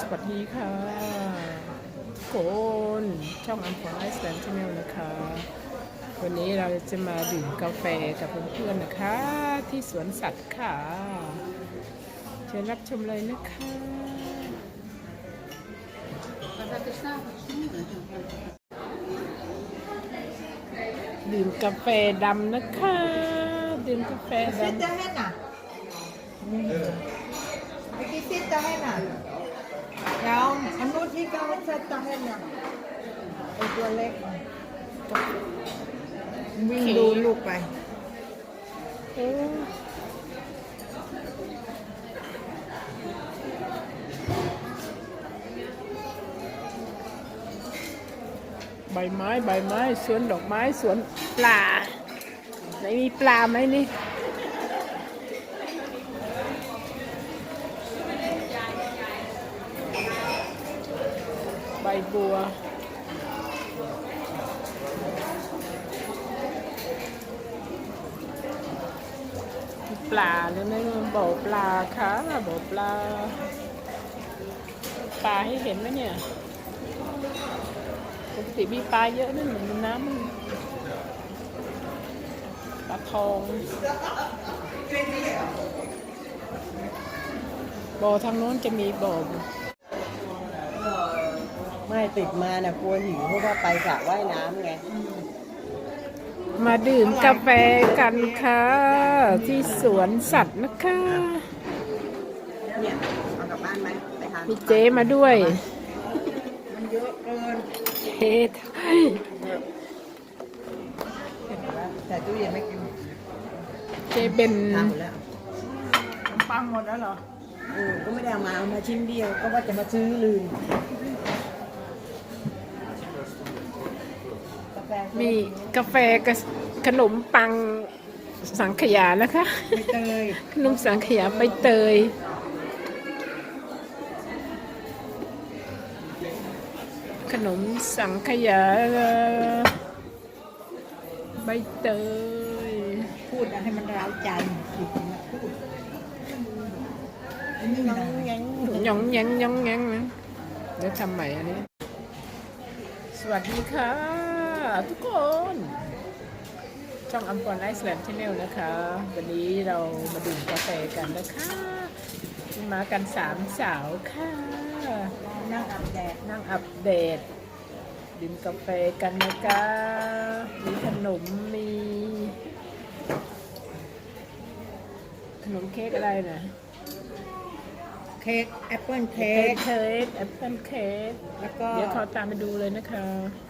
สวัสดีค่ะทุกคนช่องอัมพรไอซ์แลนด์ชาแนลนะคะ วันนี้เราจะมาดื่มกาแฟกับเพื่อนๆนะคะ ที่สวนสัตว์ค่ะ เชิญรับชมเลยนะคะดื่มกาแฟดำนะคะ ดื่มกาแฟด Sitta henne. Vilket sitta henne? Ja, men nu tycker vi sätta henne. Och då lägger วิ่งดูลูกไปำโอ้ใบไม้ ใบไม้ สวนดอกไม้ สวนปลา ไหนมีปลาไหมนี่ ใบบัว ปลาเนี่ยนะบ่อปลาค่ะบ่อปลา ปลาให้เห็นไหมเนี่ยปกติมีปลาเยอะนั่นเหมือนน้ำมันปลาทองบ่อทางโน้นจะมีบ่อ ไม่ติดมาน่ะกลัวหิวเพราะว่าไปสระว่ายน้ำไงมาดื่มกาแฟกันค่ะ ที่สวนสัตว์นะคะ เนี่ยเอากลับบ้านไหมไปทานมีเจ๊มาด้วย มันเยอะเกินเจ๊ไทยเห็นไหมแต่ตู้เย็นไม่กินเจ๊เป็นทานหมดแล้วปังหมดแล้วเหรอเออก็ไม่ได้เอามาเอามาชิ้นเดียวก็ว่าจะมาซื้อลืมกาแฟ มีกาแฟกับขนมปังสังขยานะคะ ใบเตยขนมสังขยาใบเตย ขนมสังขยาใบเตย พูดนะให้มันร้าวใจอีกนะพูดอันนี้น้นะองแงงหยองแยงหยองแยงนะเดี๋ยวทำใหม่อันนี้ สวัสดีค่ะ ทุกคน ช่องอัมพรไอซ์แลนด์ชาแนลนะคะ วันนี้เรามาดื่มกาแฟกันนะคะมากันสามสาวค่ะ นั่งอาบแดดนั่งอัปเดตดื่มกาแฟกันนะคะมีขนมมีขนมเค้กอะไรนะเค้กแอปเปิลเค้เค้กกเค้กแอปเปิลเค้กแล้วก็เดี๋ยวเขาตามไปดูเลยนะคะแ